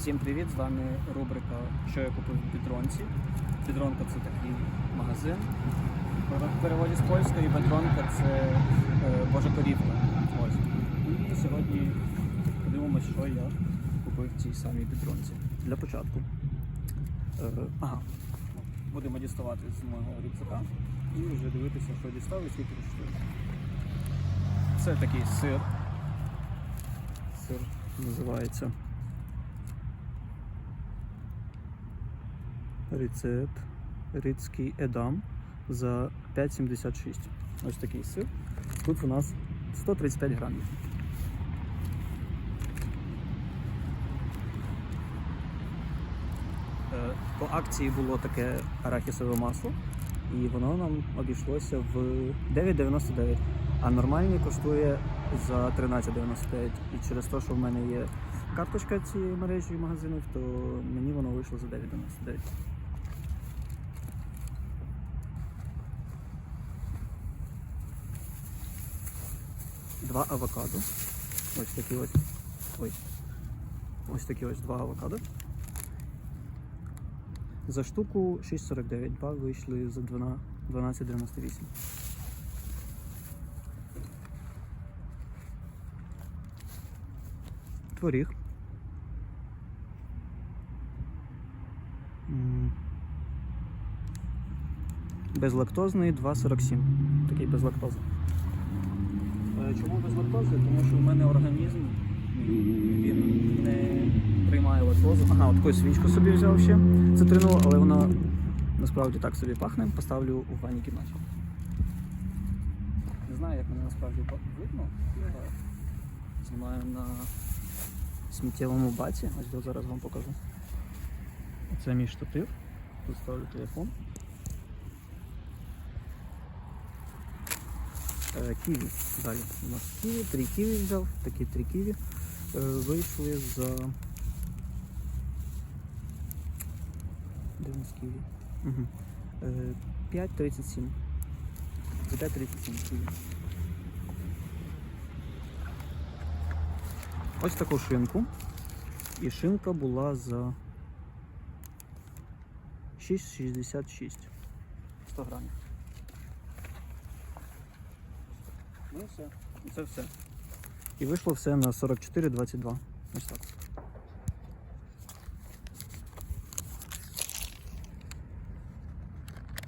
Всім привіт! З вами рубрика Що я купив в Бідронці. Бідронка це такий магазин. В переводі з польської Бедронка це е, Божа корівка. Ось. І сьогодні подивимося, що я купив в цій самій бідронці. Для початку. Е, ага. Будемо діставати з мого рюкзака і вже дивитися, що дістав і скільки коштує. Це такий сир. Сир називається. Рецепт Рицький Едам за 5,76. Ось такий сир. Тут у нас 135 грамів. Е, По акції було таке арахісове масло, і воно нам обійшлося в 9,99. А нормальний коштує за 13,99. І через те, що в мене є карточка цієї мережі магазинів, то мені воно вийшло за 9,99. Два авокадо. Ось такі ось. Ой. Ось такі ось два авокадо. За штуку 6,49. Два вийшли за 12,98. Творіг. Безлактозний 2,47. Такий без лактози. Е, Чому без лактози? Тому що в мене організм він не приймає лактозу. Ага, от таку свічку собі взяв ще цитрину, але вона насправді так собі пахне. Поставлю у ванній кімнаті. Не знаю, як мене насправді видно. Знімаю на сміттєвому баці. Ось зараз вам покажу. Це мій штатив. Тут ставлю телефон. Ківі. Далі у нас ківі, три ківі взяв, такі три ківі. Е, Вийшли за. Де у нас ківі? Угу. 5,37. За 5,37 ківі. Ось таку шинку. І шинка була за 6,66. 100 грамів. Ну все. Це все. І вийшло все на 44,22. Ось так.